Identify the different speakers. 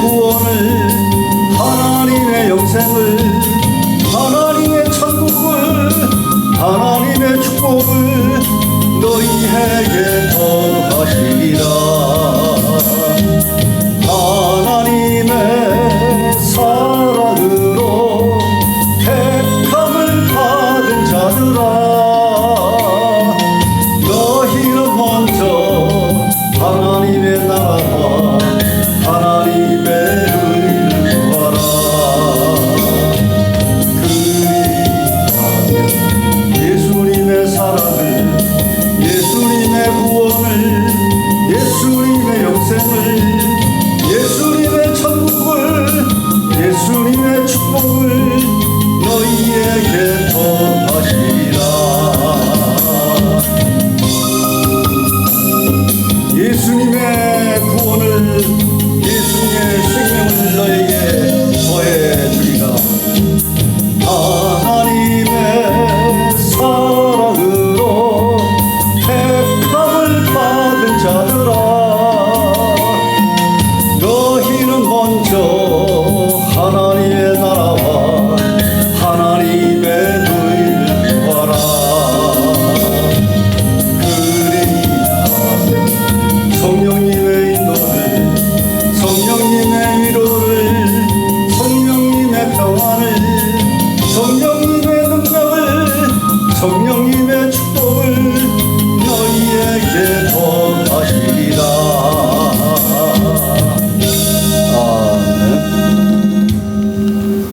Speaker 1: 구원을 하나님의 영생을 하나님의 천국을 하나님의 축복을 성령님.